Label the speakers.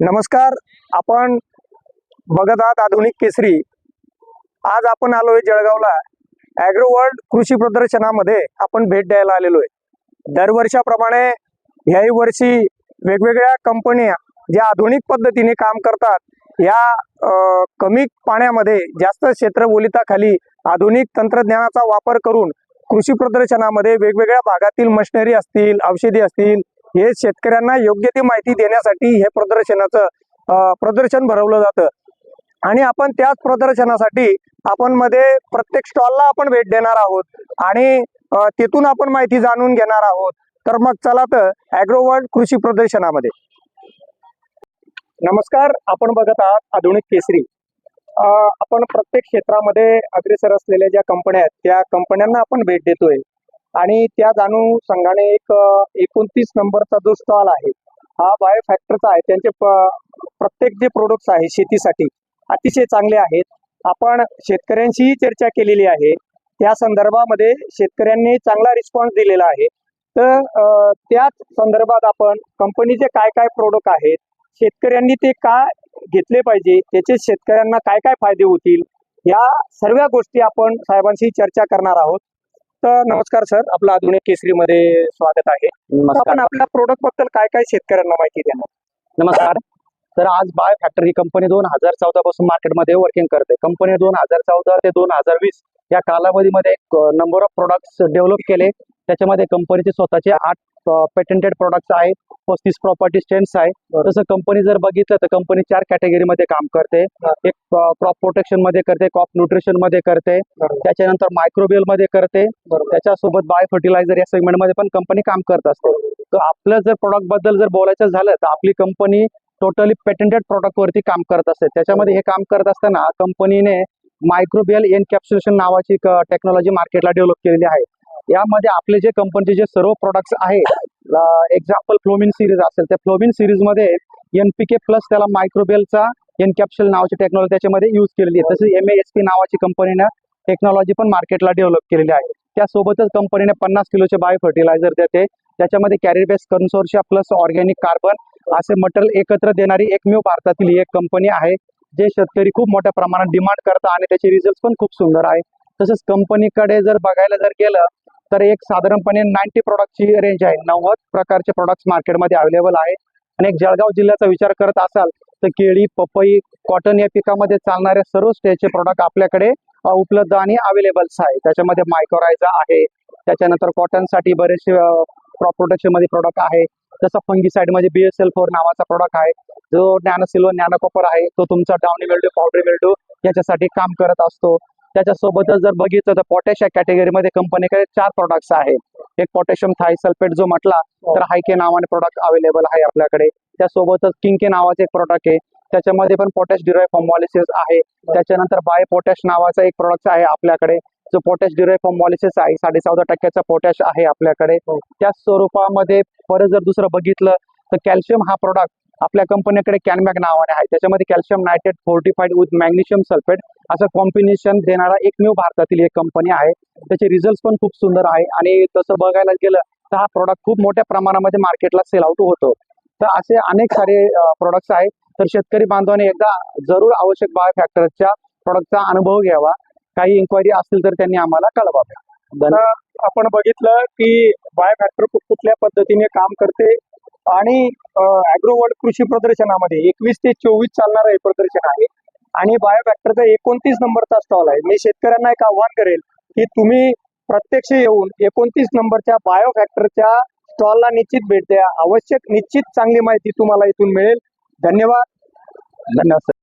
Speaker 1: नमस्कार आपण बघत आहात आधुनिक केसरी. आज आपण आलोय जळगावला. ॲग्रो वर्ल्ड कृषी प्रदर्शनामध्ये आपण भेट द्यायला आलेलो आहे. दरवर्षाप्रमाणे ह्याही वर्षी वेगवेगळ्या कंपन्या ज्या आधुनिक पद्धतीने काम करतात या कमी पाण्यामध्ये जास्त क्षेत्र ओलिताखाली आधुनिक तंत्रज्ञानाचा वापर करून कृषी प्रदर्शनामध्ये वेगवेगळ्या भागातील मशिनरी असतील औषधी असतील हे शेतकऱ्यांना योग्य ती माहिती देण्यासाठी हे प्रदर्शनाचं प्रदर्शन भरवलं जातं. आणि आपण त्याच प्रदर्शनासाठी आपण मध्ये प्रत्येक स्टॉलला आपण भेट देणार आहोत. आणि तिथून आपण माहिती जाणून घेणार आहोत. तर मग चला तर ॲग्रो वर्ल्ड कृषी प्रदर्शनामध्ये. नमस्कार आपण बघत आहात आधुनिक केसरी. आपण प्रत्येक क्षेत्रामध्ये अग्रेसर असलेल्या ज्या कंपन्या आहेत त्या कंपन्यांना आपण भेट देतोय. आणि त्या अनुषंगाने एक एकोणतीस नंबरचा जो स्टॉल आहे हा बायो फॅक्टरचा आहे. त्यांचे प्रत्येक जे प्रोडक्ट्स आहे शेतीसाठी अतिशय चांगले आहेत. आपण शेतकऱ्यांशीही चर्चा केलेली आहे. त्या संदर्भामध्ये शेतकऱ्यांनी चांगला रिस्पॉन्स दिलेला आहे. तर त्याच संदर्भात आपण कंपनीचे काय काय प्रोडक्ट आहेत शेतकऱ्यांनी ते का घेतले पाहिजे त्याचे शेतकऱ्यांना काय काय फायदे होतील या सर्व गोष्टी आपण साहेबांशी चर्चा करणार आहोत. नमस्कार सर. आपलं आधुनिक केसरीमध्ये स्वागत आहे. आपण आपल्या प्रोडक्टबद्दल काय काय शेतकऱ्यांना माहिती देणार?
Speaker 2: नमस्कार. तर आज बाय फॅक्टर ही कंपनी दोन हजार चौदा पासून मार्केटमध्ये वर्किंग करते. कंपनी दोन हजार चौदा ते दोन हजार वीस या कालावधीमध्ये नंबर ऑफ प्रोडक्ट्स डेव्हलप केले. त्याच्यामध्ये कंपनीचे स्वतःचे आठ पेटेंटेड प्रोडक्ट्स आहेत. पस्तीस प्रॉपर्टी स्टँड्स आहे. तसं कंपनी जर बघितलं तर कंपनी चार कॅटेगरीमध्ये काम करते. एक क्रॉप प्रोटेक्शनमध्ये करते क्रॉप न्यूट्रिशनमध्ये करते. त्याच्यानंतर मायक्रोबियलमध्ये करते. त्याच्यासोबत बाय फर्टिलायझर या सेगमेंटमध्ये पण कंपनी काम करत असते. तर आपलं जर प्रोडक्टबद्दल जर बोलायचं झालं तर आपली कंपनी टोटली पेटेंटेड प्रोडक्ट वरती काम करत असते. त्याच्यामध्ये हे काम करत असताना कंपनीने मायक्रोबियल एनकॅप्सुलेशन नावाची टेक्नॉलॉजी मार्केटला डेव्हलप केलेली आहे. यामध्ये आपले जे कंपनीचे जे सर्व प्रोडक्ट्स आहेत एक्झाम्पल फ्लोमिन सिरीज असेल त्या फ्लोमिन सिरीजमध्ये एनपीके प्लस त्याला मायक्रोबियलचा एनकॅप्सुल नावाची टेक्नॉलॉजी त्याच्यामध्ये यूज केलेली आहे. तसेच एम एस पी नावाची कंपनीनं टेक्नॉलॉजी पण मार्केटला डेव्हलप केलेली आहे. त्यासोबतच कंपनीने पन्नास किलोचे बायो फर्टिलायझर देते. त्याच्यामध्ये carrier base consortia plus organic carbon असे मटेरियल एकत्र देणारी एकमेव भारतातील ही एक कंपनी आहे जे शेतकरी खूप मोठ्या प्रमाणात डिमांड करतात आणि त्याचे रिझल्ट पण खूप सुंदर आहे. तसंच कंपनीकडे जर बघायला जर गेलं तर एक साधारणपणे नाईन्टी प्रोडक्टची रेंज आहे. नव्वद प्रकारचे प्रोडक्ट्स मार्केटमध्ये अवेलेबल आहे आणि एक जळगाव जिल्ह्याचा विचार करत असाल तर केळी पपई कॉटन या पिकामध्ये चालणाऱ्या सर्व स्टेजचे प्रोडक्ट आपल्याकडे उपलब्ध आणि अवेलेबल्स आहे त्याच्यामध्ये मायक्रोरायझा आहे. त्याच्यानंतर कॉटनसाठी बरेचसे क्रॉप प्रोटेक्शनमध्ये प्रोडक्ट आहे. जसं फंगीसाईडमध्ये एल फोर नावाचा प्रोडक्ट आहे. जो नॅनो सिल्वर नॅनो कॉपर आहे. तो तुमचा डाउनी मिल्डू पावडर मिल्डू याच्यासाठी काम करत असतो. त्याच्यासोबतच जर बघितलं तर पोटॅश या कॅटेगरीमध्ये कंपनीकडे चार प्रोडक्ट्स आहेत. एक पोटॅशियम थाय सल्फेट जो म्हटला तर हायके नावाने प्रोडक्ट अवेलेबल आहे आपल्याकडे. त्यासोबतच किंके नावाचे एक प्रोडक्ट आहे. त्याच्यामध्ये पण पोटॅश डिराय फॉर्मॉलिसिस आहे. त्याच्यानंतर बाय पोटॅश नावाचा एक प्रोडक्ट आहे आपल्याकडे. जो पोटॅश डिराय फॉर्मॉलिसिस आहे साडे चौदा टक्क्याचा पोटॅश आहे आपल्याकडे. त्या स्वरूपामध्ये परत जर दुसरं बघितलं तर कॅल्शियम हा प्रोडक्ट आपल्या कंपनीकडे कॅनमॅक नावाने आहे. त्याच्यामध्ये calcium nitrate fortified with magnesium sulphate असं कॉम्बिनेशन देणारा एकमेव भारतातील एक कंपनी आहे. त्याचे रिझल्ट पण खूप सुंदर आहे. आणि तसं बघायला गेलं तर हा प्रोडक्ट खूप मोठ्या प्रमाणामध्ये मार्केटला सेल आउट होतो. तर असे अनेक सारे प्रोडक्ट्स आहेत. तर शेतकरी बांधवाने एकदा जरूर आवश्यक बायो फॅक्टरच्या प्रोडक्टचा अनुभव घ्यावा. काही इन्क्वायरी असतील तर त्यांनी आम्हाला कळवाव्या
Speaker 1: आपण बघितलं की बायोफॅक्टर कुठल्या पद्धतीने काम करते आणि ॲग्रो वर्ल्ड कृषी प्रदर्शनामध्ये एकवीस ते चोवीस चालणारं हे प्रदर्शन आहे. आणि बायोफॅक्टरचा एकोणतीस नंबरचा स्टॉल आहे. मी शेतकऱ्यांना एक आव्हान करेल की तुम्ही प्रत्यक्ष येऊन एकोणतीस नंबरच्या बायोफॅक्टरच्या स्टॉलला निश्चित भेट द्या. आवश्यक निश्चित चांगली माहिती तुम्हाला इथून मिळेल. धन्यवाद.
Speaker 2: धन्यवाद सर.